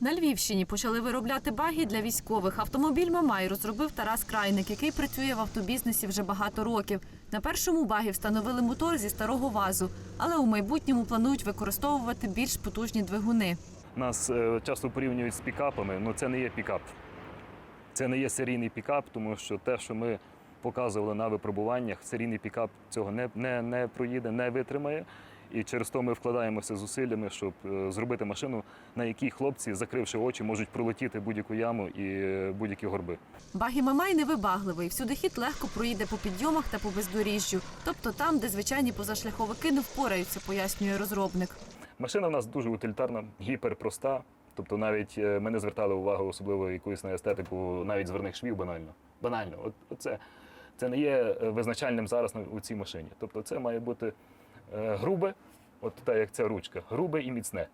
На Львівщині почали виробляти баги для військових. Автомобіль Мамай розробив Тарас Крайник, який працює в автобізнесі вже багато років. На першому багі встановили мотор зі старого вазу, але у майбутньому планують використовувати більш потужні двигуни. Нас е, часто порівнюють з пікапами, але це не є пікап. Це не є серійний пікап, тому що те, що ми показували на випробуваннях, серійний пікап цього не, не, не проїде, не витримає. І через то ми вкладаємося зусиллями, щоб е, зробити машину, на якій хлопці, закривши очі, можуть пролетіти будь-яку яму і е, будь-які горби. Багі Мамай невибагливий. Всюдихід легко проїде по підйомах та по бездоріжжю, тобто там, де звичайні позашляховики не впораються, пояснює розробник. Машина в нас дуже утилітарна, гіперпроста. Тобто навіть е, ми не звертали увагу особливо якоїсь на естетику, навіть зверних швів банально. Банально. От, це, це не є визначальним зараз у цій машині. Тобто це має бути грубе, от так як ця ручка, грубе і міцне.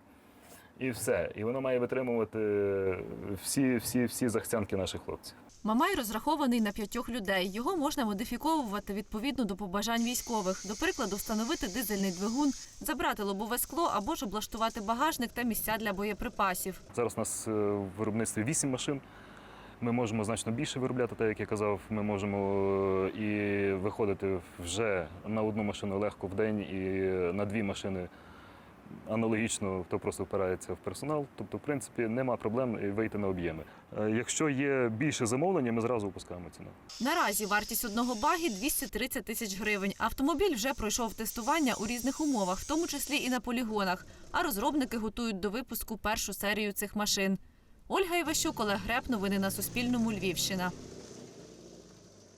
І все. І воно має витримувати е, всі, всі, всі захцянки наших хлопців. Мамай розрахований на п'ятьох людей. Його можна модифіковувати відповідно до побажань військових. До прикладу, встановити дизельний двигун, забрати лобове скло або ж облаштувати багажник та місця для боєприпасів. Зараз у нас е, в виробництві 8 машин. Ми можемо значно більше виробляти, так як я казав. Ми можемо е, і виходити вже на одну машину легко в день, і на дві машини аналогічно, хто просто впирається в персонал. Тобто, в принципі, нема проблем вийти на об'єми. Е, Якщо є більше замовлення, ми зразу опускаємо ціну. Наразі вартість одного багі 230 тисяч гривень. Автомобіль вже пройшов тестування у різних умовах, в тому числі і на полігонах. А розробники готують до випуску першу серію цих машин. Ольга Іващук, Олег Греб. Новини на Суспільному. Львівщина.